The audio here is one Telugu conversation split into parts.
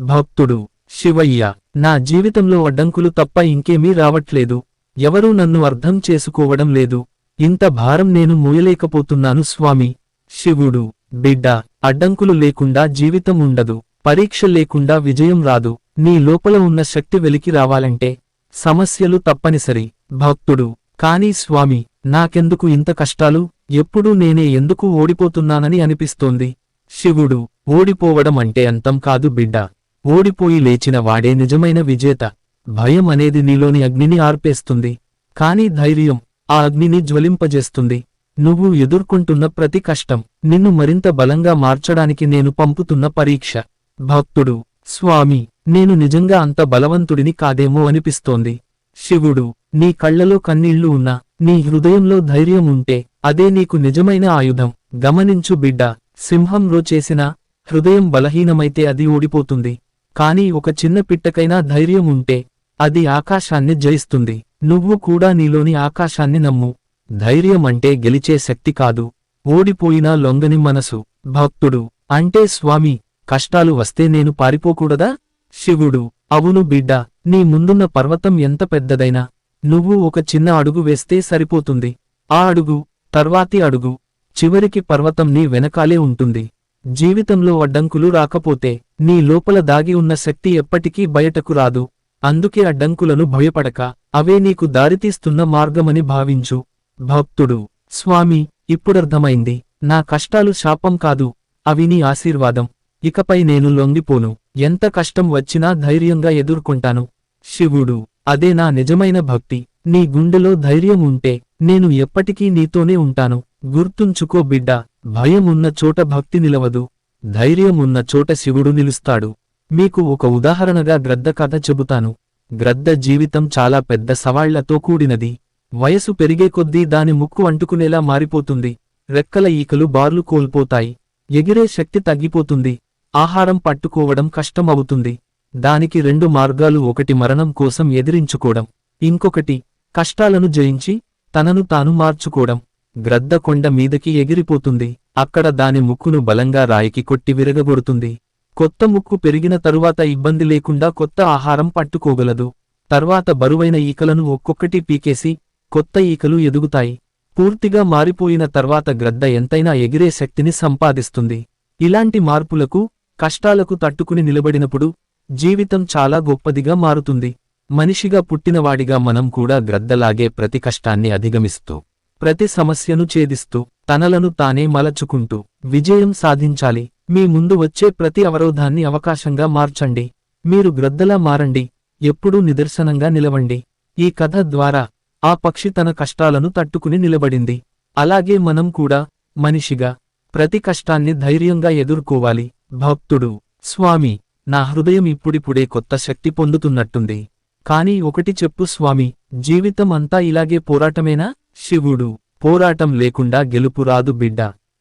భక్తుడు. శివయ్య నా జీవితంలో అడ్డంకులు తప్ప ఇంకేమీ రావట్లేదు. ఎవరూ నన్ను అర్థం చేసుకోవడం లేదు. ఇంత భారం నేను మూయలేకపోతున్నాను స్వామి. శివుడు బిడ్డ అడ్డంకులు లేకుండా జీవితం ఉండదు. పరీక్ష లేకుండా విజయం రాదు. నీ లోపల ఉన్న శక్తి వెలికి రావాలంటే సమస్యలు తప్పనిసరి. భక్తుడు కానీ స్వామి నాకెందుకు ఇంత కష్టాలు? ఎప్పుడూ నేనే ఎందుకు ఓడిపోతున్నానని అనిపిస్తోంది. శివుడు ఓడిపోవడం అంటే అంతం కాదు బిడ్డ. ఓడిపోయి లేచిన వాడే నిజమైన విజేత. భయం అనేది నీలోని అగ్నిని ఆర్పేస్తుంది. కానీ ధైర్యం ఆ అగ్నిని జ్వలింపజేస్తుంది. నువ్వు ఎదుర్కొంటున్న ప్రతి కష్టం నిన్ను మరింత బలంగా మార్చడానికి నేను పంపుతున్న పరీక్ష. భక్తుడు స్వామి నేను నిజంగా అంత బలవంతుడిని కాదేమో అనిపిస్తోంది. శివుడు నీ కళ్ళలో కన్నీళ్ళు ఉన్నా నీ హృదయంలో ధైర్యం ఉంటే అదే నీకు నిజమైన ఆయుధం. గమనించు బిడ్డ సింహంలో చేసిన హృదయం బలహీనమైతే అది ఓడిపోతుంది. కానీ ఒక చిన్న పిట్టకైనా ధైర్యం ఉంటే అది ఆకాశాన్ని జయిస్తుంది. నువ్వు కూడా నీలోని ఆకాశాన్ని నమ్ము. ధైర్యం అంటే గెలిచే శక్తి కాదు. ఓడిపోయినా లొంగని మనసు. భక్తుడు. అంటే స్వామి. కష్టాలు వస్తే నేను పారిపోకూడదా? శివుడు. అవును బిడ్డ నీ ముందున్న పర్వతం ఎంత పెద్దదైనా. నువ్వు ఒక చిన్న అడుగు వేస్తే సరిపోతుంది. ఆ అడుగు తర్వాతి అడుగు. చివరికి పర్వతం నీ వెనకాలే ఉంటుంది. జీవితంలో అడ్డంకులు రాకపోతే నీ లోపల దాగి ఉన్న శక్తి ఎప్పటికీ బయటకు రాదు. అందుకే అడ్డంకులను భయపడక అవే నీకు దారితీస్తున్న మార్గమని భావించు. భక్తుడు స్వామి ఇప్పుడర్థమైంది. నా కష్టాలు శాపం కాదు. అవి నీ ఆశీర్వాదం. ఇకపై నేను లొంగిపోను. ఎంత కష్టం వచ్చినా ధైర్యంగా ఎదుర్కొంటాను. శివుడు అదే నా నిజమైన భక్తి. నీ గుండెలో ధైర్యం ఉంటే నేను ఎప్పటికీ నీతోనే ఉంటాను. గుర్తుంచుకో బిడ్డా. భయమున్న చోట భక్తి నిలవదు ధైర్యమున్న చోట శివుడు నిలుస్తాడు. మీకు ఒక ఉదాహరణగా గ్రద్ద కథ చెబుతాను. గ్రద్ద జీవితం చాలా పెద్ద సవాళ్ళతో కూడినది. వయసు పెరిగే కొద్దీ దాని ముక్కు అంటుకునేలా మారిపోతుంది. రెక్కల ఈకలు బార్లు కోల్పోతాయి. ఎగిరే శక్తి తగ్గిపోతుంది. ఆహారం పట్టుకోవడం కష్టం అవుతుంది దానికి రెండు మార్గాలు ఒకటి మరణం కోసం ఎదిరించుకోవడం. ఇంకొకటి కష్టాలను జయించి తనను తాను మార్చుకోవడం. గ్రద్ద కొండ మీదకి ఎగిరిపోతుంది. అక్కడ దాని ముక్కును బలంగా రాయికి కొట్టి విరగగొడుతుంది. కొత్త ముక్కు పెరిగిన తరువాత ఇబ్బంది లేకుండా కొత్త ఆహారం పట్టుకోగలదు. తర్వాత బరువైన ఈకలను ఒక్కొక్కటి పీకేసి కొత్త ఈకలు ఎదుగుతాయి. పూర్తిగా మారిపోయిన తర్వాత గ్రద్ద ఎంతైనా ఎగిరే శక్తిని సంపాదిస్తుంది. ఇలాంటి మార్పులకు కష్టాలకు తట్టుకుని నిలబడినప్పుడు జీవితం చాలా గొప్పదిగా మారుతుంది. మనిషిగా పుట్టినవాడిగా మనం కూడా గ్రద్దలాగే ప్రతి కష్టాన్ని అధిగమిస్తూ ప్రతి సమస్యను ఛేదిస్తూ తనలను తానే మలచుకుంటూ విజయం సాధించాలి. మీ ముందు వచ్చే ప్రతి అవరోధాన్ని అవకాశంగా మార్చండి. మీరు గ్రద్దలా మారండి. ఎప్పుడూ నిదర్శనంగా నిలవండి. ఈ కథ ద్వారా ఆ పక్షి తన కష్టాలను తట్టుకుని నిలబడింది. అలాగే మనం కూడా మనిషిగా ప్రతి కష్టాన్ని ధైర్యంగా ఎదుర్కోవాలి. భక్తుడు స్వామి నా హృదయం ఇప్పుడిప్పుడే కొత్త శక్తి పొందుతున్నట్టుంది. కాని ఒకటి చెప్పు స్వామి జీవితం అంతా ఇలాగే పోరాటమేనా? శివుడు పోరాటం లేకుండా గెలుపు రాదు బిడ్డ.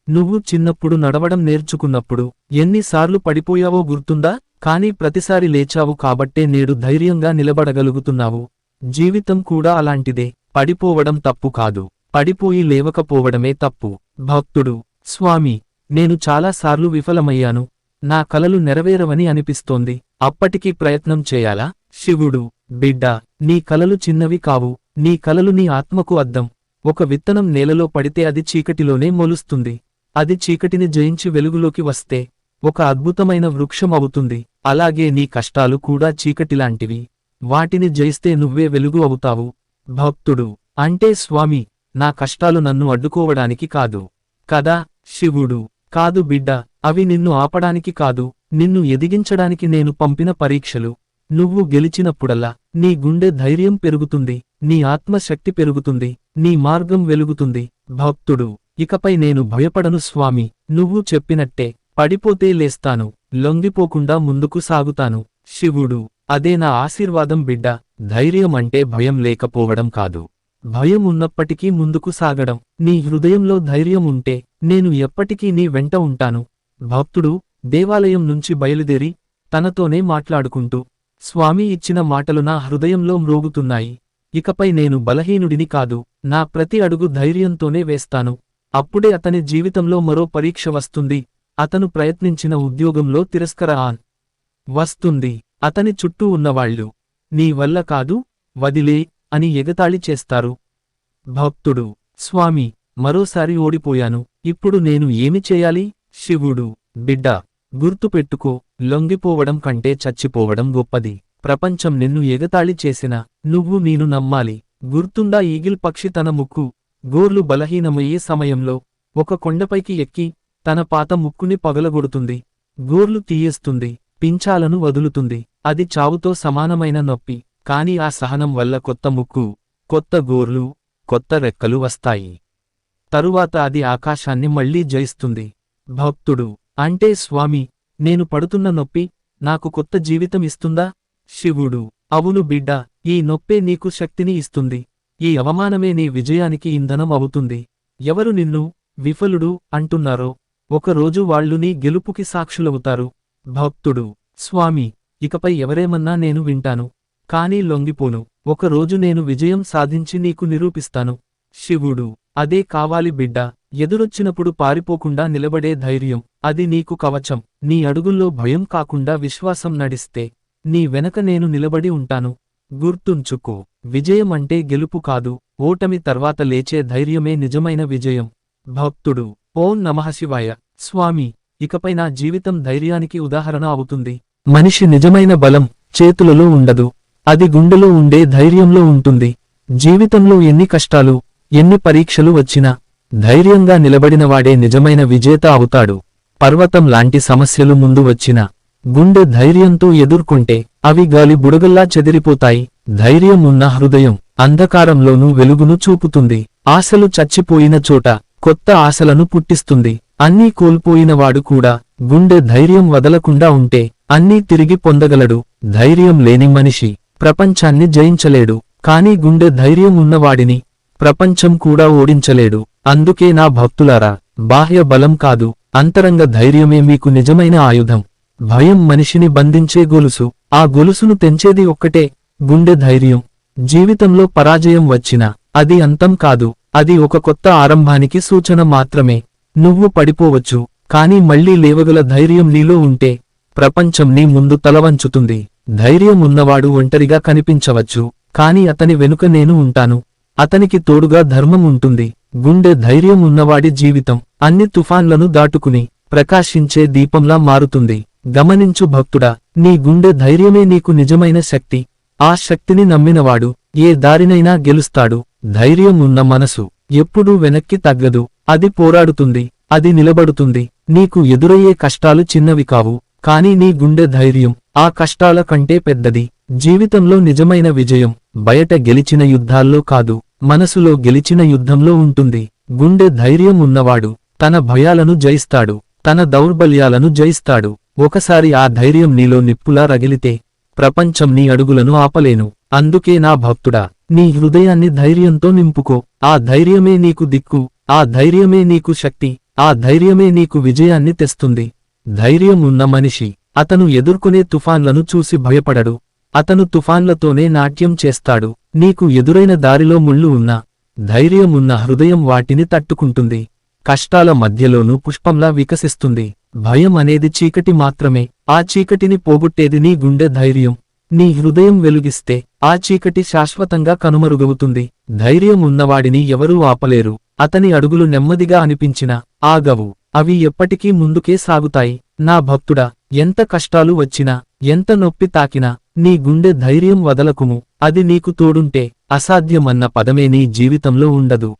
నువ్వు చిన్నప్పుడు నడవడం నేర్చుకున్నప్పుడు ఎన్నిసార్లు పడిపోయావో గుర్తుందా? కాని ప్రతిసారి లేచావు కాబట్టే నేడు ధైర్యంగా నిలబడగలుగుతున్నావు. జీవితం కూడా అలాంటిదే. పడిపోవడం తప్పు కాదు. పడిపోయి లేవకపోవడమే తప్పు. భక్తుడు స్వామి నేను చాలాసార్లు విఫలమయ్యాను. నా కలలు నెరవేరవని అనిపిస్తోంది. అప్పటికీ ప్రయత్నం చేయాలా? శివుడు బిడ్డ నీ కలలు చిన్నవి కావు. నీ కలలు నీ ఆత్మకు అద్దం. ఒక విత్తనం నేలలో పడితే అది చీకటిలోనే మొలుస్తుంది. అది చీకటిని జయించి వెలుగులోకి వస్తే ఒక అద్భుతమైన వృక్షం అవుతుంది. అలాగే నీ కష్టాలు కూడా చీకటిలాంటివి. వాటిని జయిస్తే నువ్వే వెలుగు అవుతావు. భక్తుడు. అంటే స్వామి నా కష్టాలు నన్ను అడ్డుకోవడానికి కాదు. కదా శివుడు. కాదు బిడ్డ అవి నిన్ను ఆపడానికి కాదు. నిన్ను ఎదిగించడానికి నేను పంపిన పరీక్షలు. నువ్వు గెలిచినప్పుడల్లా నీ గుండె ధైర్యం పెరుగుతుంది. నీ ఆత్మశక్తి పెరుగుతుంది నీ మార్గం వెలుగుతుంది. భక్తుడు ఇకపై నేను భయపడను స్వామి నువ్వు చెప్పినట్టే పడిపోతే లేస్తాను లొంగిపోకుండా ముందుకు సాగుతాను. శివుడు అదే నా ఆశీర్వాదం బిడ్డ ధైర్యం అంటే భయం లేకపోవడం కాదు. భయం ఉన్నప్పటికీ ముందుకు సాగడం నీ హృదయంలో ధైర్యం ఉంటే నేను ఎప్పటికీ నీ వెంట ఉంటాను. భక్తుడు దేవాలయం నుంచి బయలుదేరి తనతోనే మాట్లాడుకుంటూ స్వామి ఇచ్చిన మాటలు నా హృదయంలో మ్రోగుతున్నాయి. ఇకపై నేను బలహీనుడిని కాదు నా ప్రతి అడుగు ధైర్యంతోనే వేస్తాను. అప్పుడే అతని జీవితంలో మరో పరీక్ష వస్తుంది. అతను ప్రయత్నించిన ఉద్యోగంలో తిరస్కర ఆన్ వస్తుంది. అతని చుట్టూ ఉన్నవాళ్ళు నీ వల్ల కాదు వదిలే అని ఎగతాళి చేస్తారు. భక్తుడు స్వామి మరోసారి ఓడిపోయాను. ఇప్పుడు నేను ఏమి చేయాలి? శివుడు బిడ్డ గుర్తుపెట్టుకో. లొంగిపోవడం కంటే చచ్చిపోవడం గొప్పది. ప్రపంచం నిన్ను ఎగతాళి చేసిన నువ్వు నేను నమ్మాలి. గుర్తుందా ఈగిల్ పక్షి తన ముక్కు గోర్లు బలహీనమయ్యే సమయంలో ఒక కొండపైకి ఎక్కి తన పాత ముక్కుని పగలగొడుతుంది. గోర్లు తీయేస్తుంది పించాలను వదులుతుంది. అది చావుతో సమానమైన నొప్పి కాని ఆ సహనం వల్ల కొత్త ముక్కు కొత్త గోర్లు కొత్త రెక్కలు వస్తాయి. తరువాత అది ఆకాశాన్ని మళ్ళీ జయిస్తుంది. భక్తుడు అంటే స్వామి నేను పడుతున్న నొప్పి నాకు కొత్త జీవితం ఇస్తుందా? శివుడు. అవును బిడ్డ ఈ నొప్పే నీకు శక్తిని ఇస్తుంది. ఈ అవమానమే నీ విజయానికి ఇంధనం అవుతుంది. ఎవరు నిన్ను విఫలుడు అంటున్నారో ఒకరోజు వాళ్ళు నీ గెలుపుకి సాక్షులవుతారు. భక్తుడు స్వామి ఇకపై ఎవరేమన్నా నేను వింటాను. కానీ లొంగిపోను. ఒకరోజు నేను విజయం సాధించి నీకు నిరూపిస్తాను. శివుడు అదే కావాలి బిడ్డ. ఎదురొచ్చినప్పుడు పారిపోకుండా నిలబడే ధైర్యం అది నీకు కవచం. నీ అడుగుల్లో భయం కాకుండా విశ్వాసం నడిస్తే నీ వెనక నేను నిలబడి ఉంటాను. గుర్తుంచుకో విజయం అంటే గెలుపు కాదు. ఓటమి తర్వాత లేచే ధైర్యమే నిజమైన విజయం. భక్తుడు ఓం నమఃశివాయ స్వామి ఇకపై నా జీవితం ధైర్యానికి ఉదాహరణ అవుతుంది. మనిషి నిజమైన బలం చేతులలో ఉండదు. అది గుండెలో ఉండే ధైర్యంలో ఉంటుంది. జీవితంలో ఎన్ని కష్టాలు ఎన్ని పరీక్షలు వచ్చినా ధైర్యంగా నిలబడినవాడే నిజమైన విజేత అవుతాడు. పర్వతం లాంటి సమస్యలు ముందు వచ్చినా గుండె ధైర్యంతో ఎదుర్కొంటే అవి గాలి బుడగల్లా చెదిరిపోతాయి. ధైర్యం ఉన్న హృదయం అంధకారంలోనూ వెలుగును చూపుతుంది. ఆశలు చచ్చిపోయిన చోట కొత్త ఆశలను పుట్టిస్తుంది. అన్నీ కోల్పోయినవాడు కూడా గుండె ధైర్యం వదలకుండా ఉంటే అన్నీ తిరిగి పొందగలడు. ధైర్యం లేని మనిషి ప్రపంచాన్ని జయించలేడు. కాని గుండె ధైర్యం ఉన్నవాడిని ప్రపంచం కూడా ఓడించలేడు. అందుకే నా భక్తులారా బాహ్య బలం కాదు అంతరంగ ధైర్యమే మీకు నిజమైన ఆయుధం. భయం మనిషిని బంధించే గొలుసు. ఆ గొలుసును తెంచేది ఒక్కటే గుండె ధైర్యం. జీవితంలో పరాజయం వచ్చినా అది అంతం కాదు. అది ఒక కొత్త ఆరంభానికి సూచన మాత్రమే. నువ్వు పడిపోవచ్చు కాని మళ్ళీ లేవగల ధైర్యం నీలో ఉంటే ప్రపంచం నీ ముందు తలవంచుతుంది. ధైర్యం ఉన్నవాడు ఒంటరిగా కనిపించవచ్చు కాని అతని వెనుక నేను ఉంటాను. అతనికి తోడుగా ధర్మం ఉంటుంది. గుండె ధైర్యం ఉన్నవాడి జీవితం అన్ని తుఫాన్లను దాటుకుని ప్రకాశించే దీపంలా మారుతుంది. గమనించు భక్తుడా నీ గుండె ధైర్యమే నీకు నిజమైన శక్తి. ఆ శక్తిని నమ్మినవాడు ఏ దారినైనా గెలుస్తాడు. ధైర్యం ఉన్న మనసు ఎప్పుడూ వెనక్కి తగ్గదు. అది పోరాడుతుంది అది నిలబడుతుంది. నీకు ఎదురయ్యే కష్టాలు చిన్నవి కావు కాని నీ గుండె ధైర్యం ఆ కష్టాల కంటే పెద్దది. జీవితంలో నిజమైన విజయం బయట గెలిచిన యుద్ధాల్లో కాదు మనసులో గెలిచిన యుద్ధంలో ఉంటుంది. గుండె ధైర్యం ఉన్నవాడు తన భయాలను జయిస్తాడు తన దౌర్బల్యాలను జయిస్తాడు. ఒకసారి ఆ ధైర్యం నీలో నిప్పులా రగిలితే ప్రపంచం నీ అడుగులను ఆపలేను. అందుకే నా భక్తుడా నీ హృదయాన్ని ధైర్యంతో నింపుకో. ఆ ధైర్యమే నీకు దిక్కు ఆ ధైర్యమే నీకు శక్తి ఆ ధైర్యమే నీకు విజయాన్ని తెస్తుంది. ధైర్యం ఉన్న మనిషి అతను ఎదుర్కొనే తుఫాన్లను చూసి భయపడడు. అతను తుఫాన్లతోనే నాట్యం చేస్తాడు. నీకు ఎదురైన దారిలో ముళ్ళు ఉన్నా ధైర్యం ఉన్న హృదయం వాటిని తట్టుకుంటుంది. కష్టాల మధ్యలోనూ పుష్పంలా వికసిస్తుంది. భయం అనేది చీకటి మాత్రమే. ఆ చీకటిని పోగొట్టేది నీ గుండె ధైర్యం. నీ హృదయం వెలుగిస్తే ఆ చీకటి శాశ్వతంగా కనుమరుగవుతుంది. ధైర్యం ఉన్నవాడిని ఎవరూ ఆపలేరు. అతని అడుగులు నెమ్మదిగా అనిపించినా ఆగవు. అవి ఎప్పటికీ ముందుకే సాగుతాయి. నా భక్తుడా ఎంత కష్టాలు వచ్చినా ఎంత నొప్పి తాకినా నీ గుండె ధైర్యం వదలకుము. అది నీకు తోడుంటే అసాధ్యమన్న పదమే నీ జీవితంలో ఉండదు.